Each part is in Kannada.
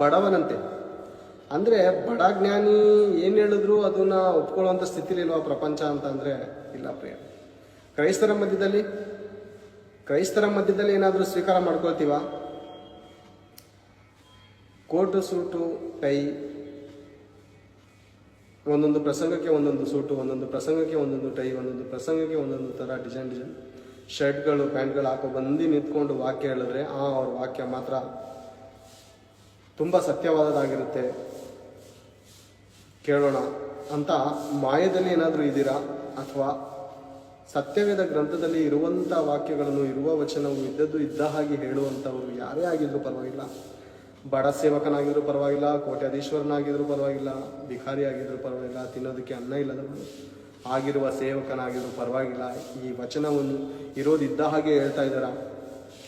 ಬಡವನಂತೆ. ಅಂದರೆ ಬಡ ಜ್ಞಾನಿ ಏನು ಹೇಳಿದ್ರು ಅದನ್ನ ಒಪ್ಕೊಳ್ಳುವಂಥ ಸ್ಥಿತಿಲಿಲ್ವಾ ಪ್ರಪಂಚ ಅಂತ ಅಂದರೆ ಇಲ್ಲ ಪ್ರಿಯ. ಕ್ರೈಸ್ತರ ಮಧ್ಯದಲ್ಲಿ ಕ್ರೈಸ್ತರ ಮಧ್ಯದಲ್ಲಿ ಏನಾದರೂ ಸ್ವೀಕಾರ ಮಾಡ್ಕೊಳ್ತೀವ? Coat, suit, tie. ಒಂದೊಂದು ಪ್ರಸಂಗಕ್ಕೆ ಒಂದೊಂದು ಸೂಟು, ಒಂದೊಂದು ಪ್ರಸಂಗಕ್ಕೆ ಒಂದೊಂದು ಟೈ, ಒಂದೊಂದು ಪ್ರಸಂಗಕ್ಕೆ ಒಂದೊಂದು ಥರ ಡಿಸೈನ್ ಡಿಸೈನ್. ಶರ್ಟ್ಗಳು, ಪ್ಯಾಂಟ್ಗಳು ಹಾಕೋ ಬಂದು ನಿಂತ್ಕೊಂಡು ವಾಕ್ಯ ಹೇಳಿದ್ರೆ, ಆ ಅವ್ರ ವಾಕ್ಯ ಮಾತ್ರ ತುಂಬ ಸತ್ಯವಾದದಾಗಿರುತ್ತೆ ಕೇಳೋಣ. ಅಂತ ಮಾಯದಲ್ಲಿ ಏನಾದರೂ ಇದ್ದೀರಾ? ಅಥವಾ ಸತ್ಯವೇದ ಗ್ರಂಥದಲ್ಲಿ ಇರುವಂಥ ವಾಕ್ಯಗಳನ್ನು, ಇರುವ ವಚನವು ಇದ್ದದ್ದು ಇದ್ದ ಹಾಗೆ ಹೇಳುವಂಥವರು ಯಾರೇ ಆಗಿದ್ರು ಪರವಾಗಿಲ್ಲ. ಬಡ ಸೇವಕನಾಗಿದ್ರು ಪರವಾಗಿಲ್ಲ, ಕೋಟ್ಯಾಧೀಶ್ವರನಾಗಿದ್ರು ಪರವಾಗಿಲ್ಲ ಭಿಖಾರಿ ಆಗಿದ್ರು ಪರವಾಗಿಲ್ಲ, ತಿನ್ನೋದಕ್ಕೆ ಅನ್ನ ಇಲ್ಲದವನು ಆಗಿರುವ ಸೇವಕನಾಗಿದ್ರು ಪರವಾಗಿಲ್ಲ. ಈ ವಚನವನ್ನು ಇರೋದಿದ್ದ ಹಾಗೆ ಹೇಳ್ತಾ ಇದ್ದಾರಾ?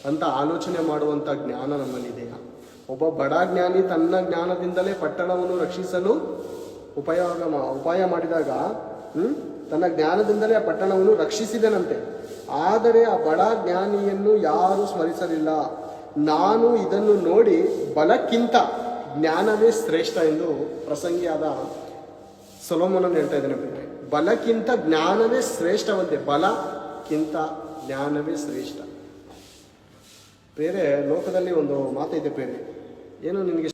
ಅಂತ ಆಲೋಚನೆ ಮಾಡುವಂಥ ಜ್ಞಾನ ನಮ್ಮಲ್ಲಿದೆಯಾ? ಒಬ್ಬ ಬಡ ಜ್ಞಾನಿ ತನ್ನ ಜ್ಞಾನದಿಂದಲೇ ಪಟ್ಟಣವನ್ನು ರಕ್ಷಿಸಲು ಉಪಯೋಗ ಉಪಾಯ ಮಾಡಿದಾಗ ತನ್ನ ಜ್ಞಾನದಿಂದಲೇ ಆ ಪಟ್ಟಣವನ್ನು ರಕ್ಷಿಸಿದನಂತೆ. ಆದರೆ ಆ ಬಡ ಜ್ಞಾನಿಯನ್ನು ಯಾರೂ ಸ್ಮರಿಸಲಿಲ್ಲ. ನಾನು ಇದನ್ನು ನೋಡಿ ಬಲಕ್ಕಿಂತ ಜ್ಞಾನವೇ ಶ್ರೇಷ್ಠ ಎಂದು ಪ್ರಸಂಗಿಯಾದ ಸೊಲೋಮನನ್ನು ಹೇಳ್ತಾ ಇದ್ದೇನೆ. ಬಲಕ್ಕಿಂತ ಜ್ಞಾನವೇ ಶ್ರೇಷ್ಠವಂತೆ. ಬಲಕ್ಕಿಂತ ಜ್ಞಾನವೇ ಶ್ರೇಷ್ಠ. ಬೇರೆ ಲೋಕದಲ್ಲಿ ಒಂದು ಮಾತೈತೆ ಪ್ರೇರೆ ಏನು ನಿನಗೆ